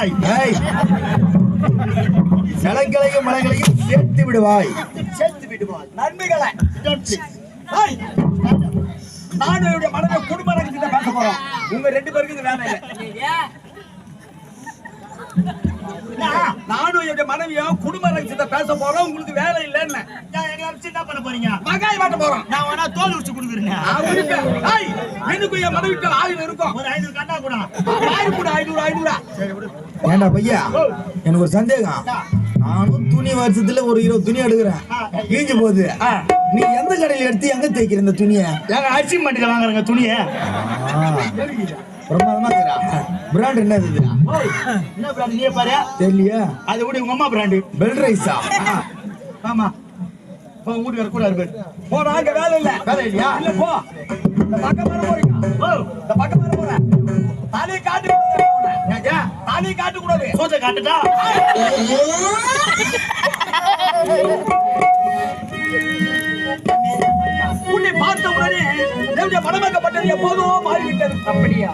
விடுவாய். ஏய். சலங்களையும் மலங்களையும் சேர்த்து விடுவாய். சேர்த்து விடுவாய். நன்மைகளை. நானும் என்னுடைய மனைவி குடும்ப ரகசியத்தை பேச போறோம். உங்க ரெண்டு பேருக்கு இது வேலை இல்லை. நான், நானும் என்னுடைய மனைவியும் குடும்ப ரகசியத்தை பேச போறோம். உங்களுக்கு வேலை இல்லைன்னு. என்ன பண்ண போறீங்க? மகாய் மாட்ட போறோம். நான் வேணா தோல் உரிச்சு கொடுக்குறேன். எனக்கும் என் மனைவிக்கு ஆயுள் இருக்கும். ஒரு ஐநூறு கண்டா கூட. ஆயிரம் கூட ஐநூறு ஐநூறா. ஏண்டா பையா? எனக்கு ஒரு சந்தேகம். நானும் துணி வருஷத்துல ஒரு இருபது துணி எடுக்கிறேன். கீஞ்சு போகுது. நீ எந்த கடையில எடுத்து எங்க தைக்கிற இந்த துணியை? எங்க அரிசி மண்டியில வாங்குறேங்க துணியை. பிரமாதமா இருக்கிறா பிராண்ட் என்ன இருக்குதுடா என்ன பிராண்ட் நீயே பாரு. தெரியலையா. அது விட உங்க அம்மா பிராண்டு பெல் ரைஸா ஆமா. இப்போ உங்க வீட்டுக்கார கூட இருக்கு. போ நாங்க வேலை இல்ல. வேலை இல்லையா? இல்ல போ. இந்த பக்கம் வர போறீங்க. இந்த பக்கம் வர போறேன். தாலி காட்டு தாலி காட்ட கூடாது சோத்தை காட்டுட்டா உன்னை பார்த்த உடனே என்னுடைய மனமாக்கப்பட்டது எப்போதோ மாறிவிட்டது. அப்படியா.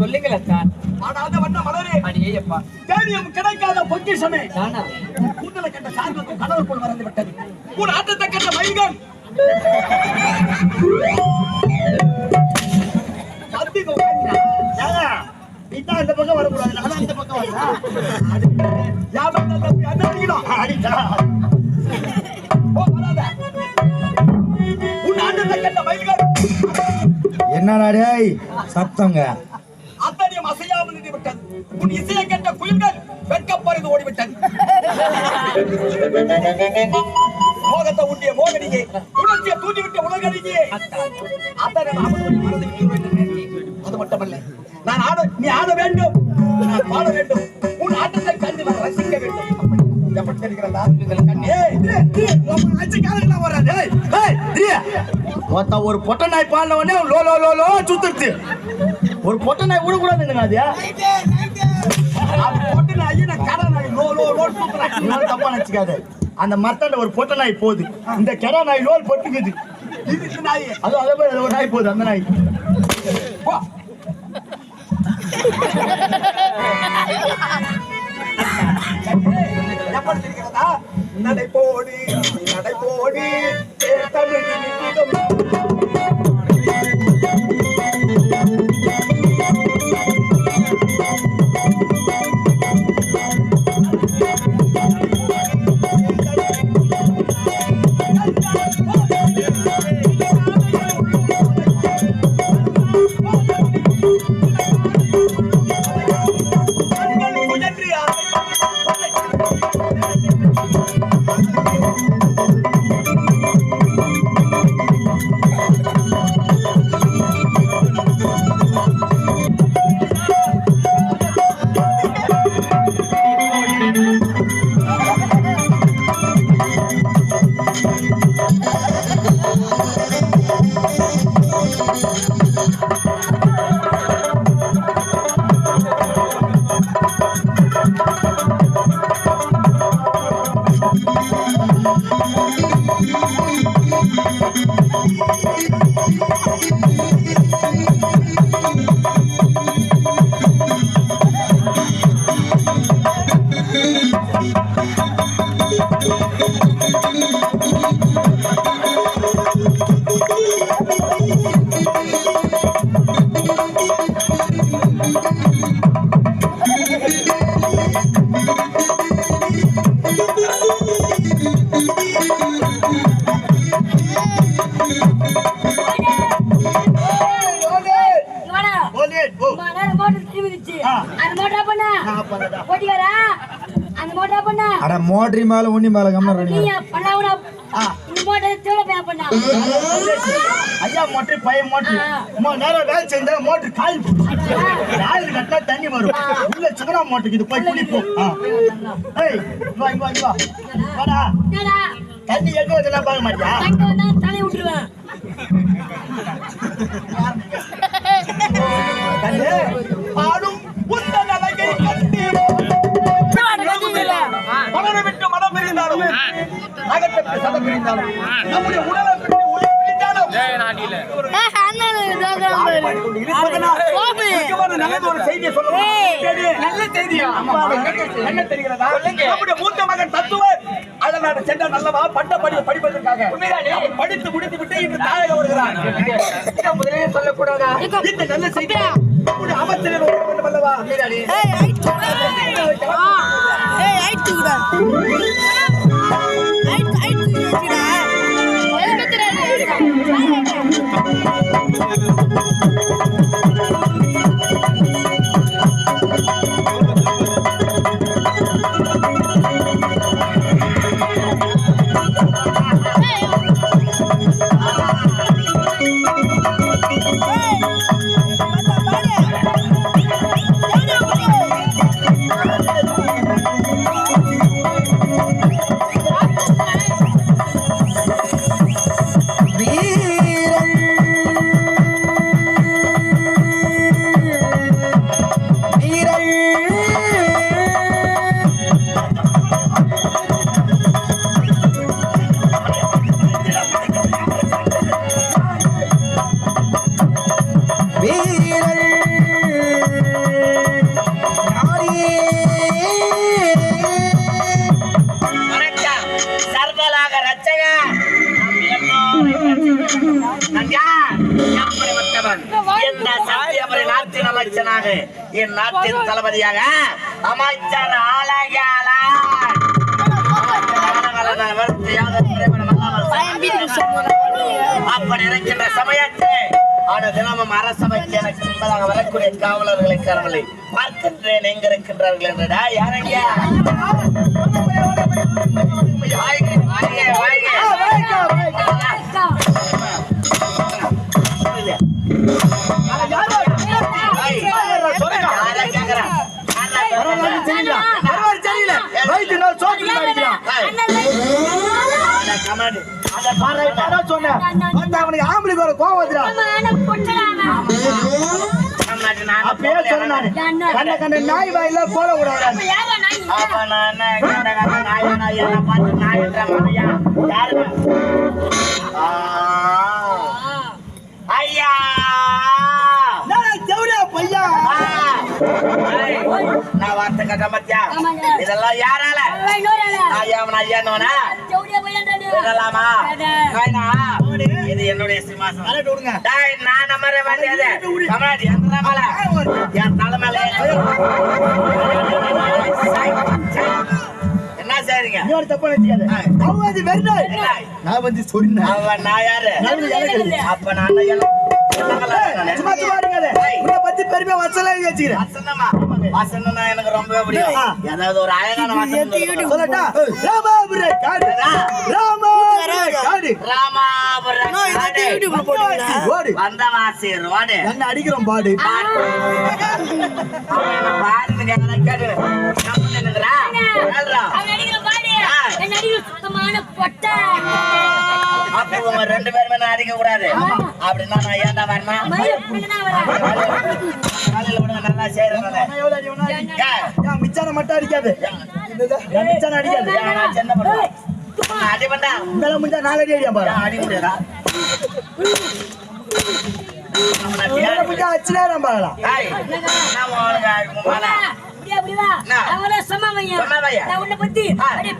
சொல்லுங்களேன் தான் ஆடாத வண்ண மலரே அடியே அப்பா தேனியம் கிடைக்காத பொக்கிஷமே. நானா? கூந்தலை கண்ட சார்பத்து கடவுள் போல் மறந்து விட்டது. உன் ஆட்டத்தை கண்ட மயில்கள் என்னடா டேய் சத்தங்க. அத்தனையும் அசையாமல் நின்று விட்டது உன் இசையை கண்ட குயில்கள் வெட்கப்பறிந்து ஓடிவிட்டது. மோகத்தை ஊட்டிய மோகனியே உணர்ச்சியை தூண்டிவிட்ட உலகடியே. அத்தனை விட்டு அது மட்டுமல்ல. நான் ஆட நீ ஆட வேண்டும். நான் பாட வேண்டும். உன் ஆட்டத்தை கண்டு நான் ரசிக்க வேண்டும். எப்படி தெரிகிறதா கண்ணே. வராது ஏய், திரியா. ஒரு பொட்டை நாய் பாடின உடனே லோ லோ லோ லோ சுத்துருச்சு. ஒரு பொட்ட நாய் விடக்கூடாதுங்க அது அது போட்டு நான் நான் கடை நான் லோ லோ லோ சுத்துறேன். நீ தப்பா நினைச்சுக்காத. அந்த மரத்தாண்ட ஒரு பொட்ட நாய் போகுது. இந்த கெடா நாய் லோல் பொட்டுக்குது. இது இந்த நாய்? அது அதே மாதிரி ஒரு நாய் போகுது அந்த நாய். போ எப்படி நடை போடி நடை போடி. தமிழ் அட மோட்டரி மேல உண்ணி மேல பண்ணா கூட இந்த மோட்டர் போய் பண்ணா. ஐயா மோட்டர். அம்மா நேரம் வேலை செஞ்சா மோட்டர் காய் காயில் கட்டினா தண்ணி வரும். உள்ள சுகரா மோட்டருக்கு இது போய் குடிப்போம் ஆ. ஏய் வா இங்க வா வாடா? தண்ணி எங்க வந்தெல்லாம் பார்க்க மாட்டியா? வந்தா தலையை விட்டுருவேன். முக்கியமான நல்லது ஒரு செய்தியை சொல்லுங்க நல்ல செய்தியா என்ன தெரிகிறதா நம்முடைய மூத்த மகன் தத்துவர் அதனால சென்ற நல்லவா பட்ட படி படிப்பதற்காக படித்து முடித்து விட்டு இன்று தாயக வருகிறான் முதலே சொல்லக்கூடாதா இந்த நல்ல செய்தி நம்முடைய அமைச்சரிடம் வர வேண்டும் அல்லவா tirar. சர்வலாக ரட்சக இந்த நாட்டின் அமைச்சனாக என் நாட்டின் தளபதியாக அமைச்சர் ஆலயாளா அப்படி இருக்கின்ற சமயத்தில் ஆன தினமும் அரசமைக்கு எனக்கு முன்பதாக வரக்கூடிய காவலர்களை காணவில்லை பார்க்கின்றேன். எங்க இருக்கின்றார்கள் என்றடா யாரங்க நாய் வாயில போட கூடாது அப்ப நான் என்ன கண்ட கண்ட நாயா நாயா நான் பார்த்து நாயின்ற? யாருங்க? ஆ. ஐயா ஜவுளியா பையா நான் வார்த்தை கட்ட மத்தியா. இதெல்லாம் யாரால ஐயாவன் ஐயானவனா சொல்லலாமா நாயனா, இது என்னுடைய சிம்மாசனம் நான் நம்புற வேண்டியது. மேல? என் தலை இன்னொரு தப்பா நினைச்சுக்காத. அவன் வந்து வெறிநாய். நான் வந்து சொரிநாய். அவன் நான் யாரு நான் எனக்கு அப்ப நான் என்ன- என்னங்களா நானு? சும்மா சும்மா இருக்காத. உன்னை பத்தி பெருமையா வச்சலா எழுதி வச்சுக்கிறேன். வசனமா? வசனம்னா எனக்கு ரொம்பவே பிடிக்கும். ஏதாவது ஒரு அழகான வசனம். சொல்லட்டா? ராமாபுர காடு. ராமாபுர காடு. ராமாபுரம் காடு. வந்தவாசி ரோடு என்ன அடிக்கிறோம் பாடு அவன் என்ன பாருன்னு கேக்குறான், கேட்டு. சுத்தமான பொட்டை. அப்ப உங்க ரெண்டு பேருமே நான் அடிக்க கூடாது. அப்படின்னா நான் ஏன்டா வரணும்? காலையில நல்லா செய்யறேன் மிச்சான மட்டும் அடிக்காது? மிச்சான அடிக்காது? ஏன் நான் சின்ன பண்ணுவேன் நான் அடி பண்ணா மேல முடிஞ்சா நாலு அடி அடியா பாரு. அடி முடியாதா? முடிஞ்சா அச்சுனே பாக்கலாம்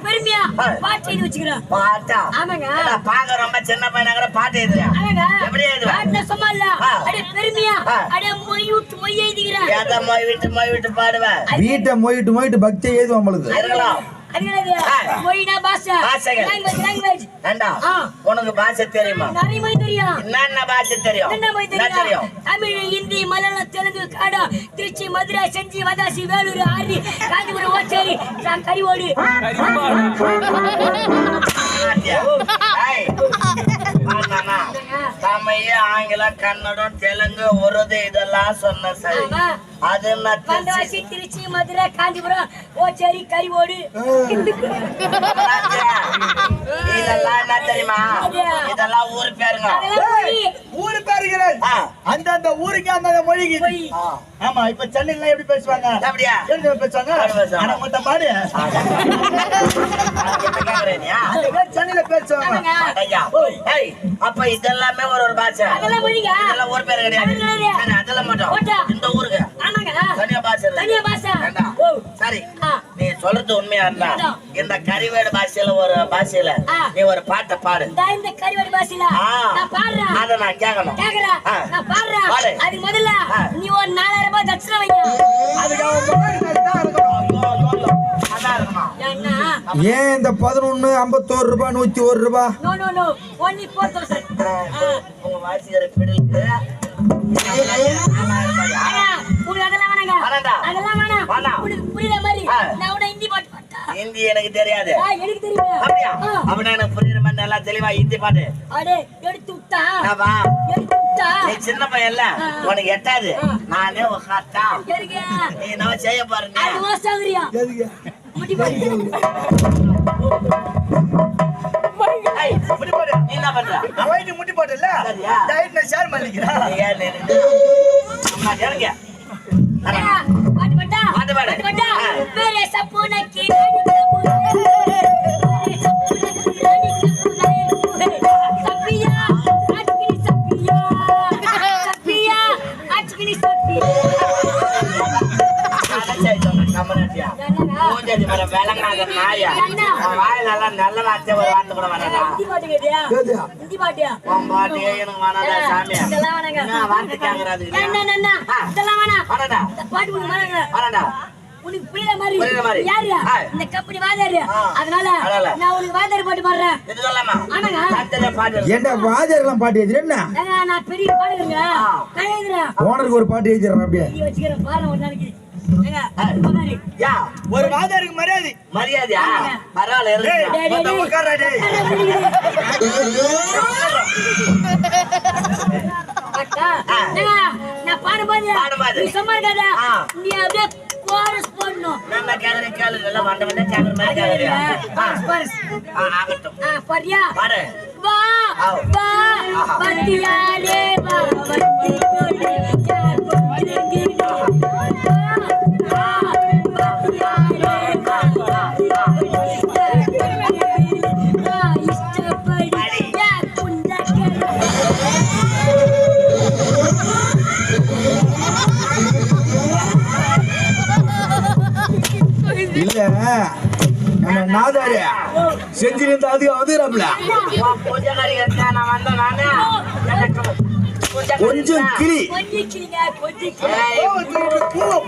பெருமையா. பாட்டு எழுதி வச்சுக்கிறேன் பாட்டா ஆமாங்க. ஏடா, பார்க்க ரொம்ப சின்ன பையனா கூட பாட்டு எழுதுறியா? ஆமாங்க. எப்படி? பாட்டுல சும்மா இல்ல. அப்படியே பெருமையா. அப்படியே மொய் விட்டு மொய் எழுதிக்கிறேன் எதை மொய் விட்டு மொய் விட்டு பாடுவேன் வீட்டை மொயிட்டு மொயிட்டு பக்தியை ஏது நம்மளுக்கு இருக்கலாம் அது உனக்கு பாஷை தெரியுமா? நிறைய தெரியும். என்னென்ன பாஷை தெரியும்? என்ன தெரியும்? தமிழ், ஹிந்தி, மலையாளம், தெலுங்கு, கன்னடம், திருச்சி, மதுரை, செஞ்சி, வதாசி, வேலூர், ஆர்வி, காஞ்சிபுரம், ஓச்சேரி, கரிவோடு. தமிழ் ஆங்கிலம் கன்னடம் தெலுங்கு உருது இதெல்லாம் சொன்ன சரி. அது திருச்சி? வந்தவாசி திருச்சி மதுரை காஞ்சிபுரம் ஓச்சேரி கரிவோடு. இதெல்லாம் என்ன தெரியுமா? இதெல்லாம் ஊர் பேருங்க. ஊரு. ஆ. அந்தந்த ஊருக்கு அந்தந்த மொழிக்கு ஆமா இப்ப சென்னையில எப்படி பேசுவாங்க? அப்படியா? பேசுவாங்க? ஆனா மொத்த பாடு. என்ன கேக்குறீங்க? அதுவே சென்னையில பேசுவாங்க. அப்ப இதெல்லாமே ஒரு ஒரு பாஷை. அதெல்லாம் ஊர் பேர் கிடையாது. அதெல்லாம். சரி, மட்டும். இந்த ஊருக்கு தனியா பாஷை. தனியா பாஷை. சரி. நீ சொல்றது உண்மையா இருந்தா? இந்த கரிவேடு பாஷையில ஒரு பாஷையில. நீ ஒரு பாட்டை பாடு. இந்த கரிவாடி பாஷையில. நான் பாடுறேன். அத நான் கேட்கணும். கேக்குறா ஆ. நான் பாடுறேன். பாடு. அதுக்கு முதல்ல. நீ ஒரு நாலாயிரம் ரூபாய் தட்சணை வைங்க அதுக்கு ஏன் இந்த பதினொன்னு ஐம்பத்தோரு ரூபாய் நூத்தி ஒரு ரூபாய் உங்க வாசிக்கிற பிடிக்கு உங்களுக்கு அதெல்லாம் வேணாங்க வேணாண்டா. அதெல்லாம் வேணாம் வேணாம். உனக்கு புரியுற மாதிரி ஆ. நான் உன ஹிந்தி பாட்டு பாட்டா? ஹிந்தி எனக்கு தெரியாது. எனக்கு தெரியும் அப்படியா? ஆ. அப்படின்னா எனக்கு புரியுற மாதிரி நல்லா தெளிவா ஹிந்தி பாட்டு அடே எடுத்து விட்டா? வா. எடுத்து விட்டா? நீ சின்ன பையன்ல ஆ. உனக்கு எட்டாது. நானே நீ என்ன செய்ய பாருங்க அது முடி பாட்டு முடி நீ என்ன பண்ற? நான் வயிற்று முட்டி போட்டல சரியா? டயட் நான் ஷேர் பண்ணிக்கிறேன். நீ ஏன்? மேல விளங்காத நாயா. நல்ல வார்த்தை ஒரு வார்த்தை கூட வராதா? ஹிந்தி பாட்டியா உன் பாட்டியே எனக்கு வேணாடா சாமி. இதெல்லாம் வேணாங்க. வார்த்தை கேக்குறாது. இதெல்லாம் பாட்டு வேணாங்க. உனக்கு புரியுற மாதிரி. ஆ. இந்த கம்பெனி வாத்தியாரு. ஆ. அதனால. நான் உனக்கு வாத்தியார் பாட்டு பாடுறேன். இது சொல்லாமா? ஆமாங்க. இருக்கு. ஏன்டா வாஜர்லாம் பாட்டு எழுதுற என்ன ஏங்க, நான் பெரிய பாடகருங்க. ஆ. நான் எழுதுறேன். ஓனருக்கு ஒரு பாட்டு எழுதிடுறேன் அப்படியே நீ வச்சுக்கிறேன், பாருங்க ஒரு நாளைக்கு. ஒரு வாதாருக்கு மரியாதை மரியாதையா? பரவாயில்ல, நான் பாடும்போது பாடும்போது. நீ சும்மா இருக்காத. ஆ. நீ அப்படியே chorus போடணும். நல்லா கேக்குற கேளு, நல்லா வண்ட வண்ட கேக்குற மாதிரி கேக்குறியா? chorus. ஆ, ஆகட்டும். ஆ, பாடுறியா? பாடு. வா. வா ஆஹா. வந்தியாரே வா இல்ல நம்ம நாதாரு செஞ்சிருந்தா அது அதுறாப்ல கொஞ்சம் கிளி பூவை